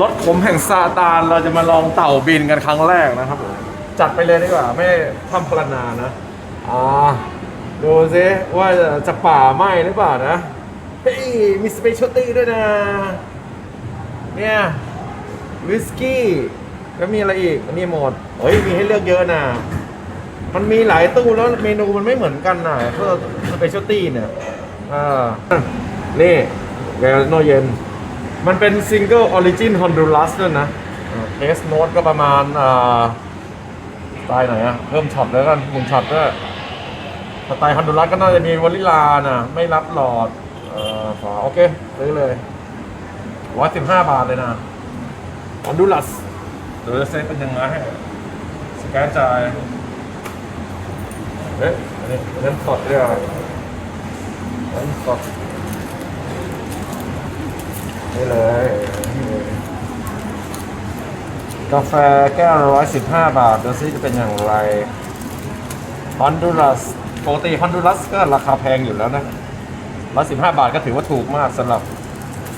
รถขมแห่งซาตานเราจะมาลองเต่าบินกันครั้งแรกนะครับผมจัดไปเลยดีกว่า ไม่ทำพลนานะ อ่า ดูซิว่าจะป่าไหมหรือเปล่านะ เฮ้ย มีสเปเชียลตี้ด้วยนะ เนี่ย วิสกี้แล้วมีอะไรอีก อันนี้หมดเฮ้ย มีให้เลือกเยอะนะ มันมีหลายตู้แล้วเมนูมันไม่เหมือนกันนะเพื่อสเปเชียลตี้เนี่ย อ่า นี่แกโนเย็น มันเป็นซิงเกิลออริจินฮอนดูรัสด้วยนะเทสโน e ก็ประมาณอ่าสไตล์ไหนอะเพิ่มช็อตแล้วกันหมุนช็อตด้วยสไตล์ฮอนดูรัสก็น่าจะมีวานิลานะไม่รับหลอดเอ่อฝาโอเคซื้อเลยร้อยสิบห้าบาทเลยนะฮอนดูรัสเดี๋ยวจะเซ็ตเป็นยังไงให้สแกนจ่ายเอ๊ะอันนี้เงินสดด้วยอะเงินสด นี่เลยนี่เลย กาแฟแก้วร้อยสิบห้าบาทดูซิจะเป็นอย่างไรฮอนดูรัสปกติฮอนดูรัสก็ราคาแพงอยู่แล้วนะร้อยสิบห้าบาทก็ถือว่าถูกมากสำหรับ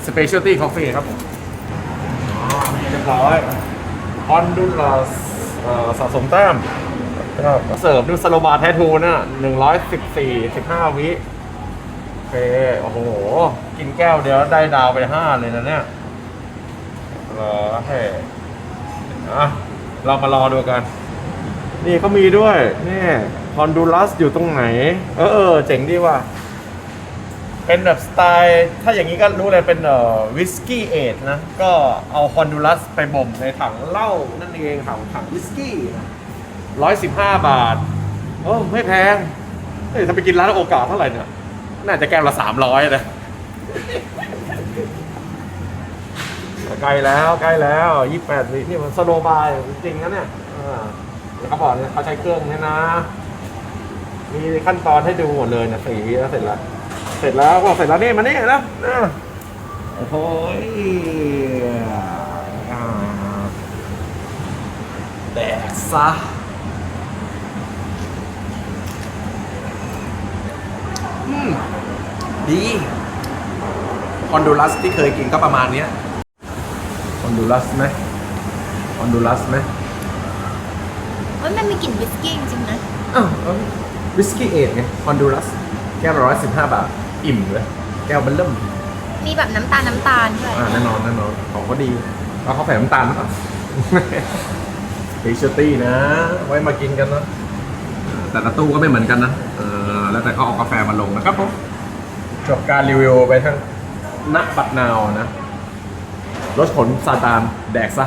Specialty Coffee ครับผมอ๋อเรียบร้อยฮอนดูรัสสะสมแต้มเสิร์ฟด้วยสโลบาร์แททูน่ะหนึ่งร้อยสิบสี่สิบห้าวิ โอเค โอ้โห กินแก้วเดียวได้ดาวไปห้าเลยนะเนี่ยเหรอเฮ้อะเรามารอดูกัน นี่เขามีด้วย นี่ฮอนดูรัสอยู่ตรงไหน เออเออเจ๋งดีว่ะ เป็นแบบสไตล์ ถ้าอย่างนี้ก็รู้เลยเป็นเอ่อวิสกี้เอทนะ ก็เอาฮอนดูรัสไปบ่มในถังเหล้านั่นเองถังถังวิสกี้ร้อยสิบห้าบาท โอ้ไม่แพงเฮ้ยถ้าไปกินร้านโอกาสเท่าไหร่เนี่ย น่าจะแก้วละสามร้อยนะ ใกล้แล้วใกล้แล้วยี่แปดวินี่มันสโลบายจริงนะเนี่ยแล้วเขาบอกเนี่ยเขาใช้เครื่องเนี่ยนะ มีขั้นตอนให้ดูหมดเลยนะสี่วิแล้วเสร็จแล้ว เสร็จแล้วบอกเสร็จแล้วนี่มานี่นะโอ้โหยแดกซะอืมดี อนดูรัสที่เคยกินก็ประมาณเนี้ยฮอนดูรัสไหมฮอนดูรัสไหมเฮ้ยมันมีกลิ่นวิสกี้จริงๆนะอ้าววิสกี้เอทไงฮอนดูรัสแก้วละร้อยสิบห้าบาท อิ่มเลยแก้วเบัลเริ่มมีแบบน้ำตาลน้ำตาลด้วยอ่าแน่นอนแน่นอนของเขาดีแล้วเขาใส่น้ำตาลหรือเปล่าเบชตี้นะ ไว้มากินกันนะแต่ละตู้ก็ไม่เหมือนกันนะเออแล้วแต่เขาเอากาแฟมาลงนะครับผมจบการรีวิวไปทั้ง ณบัดนาวนะ รถขนซาตานแดกซะ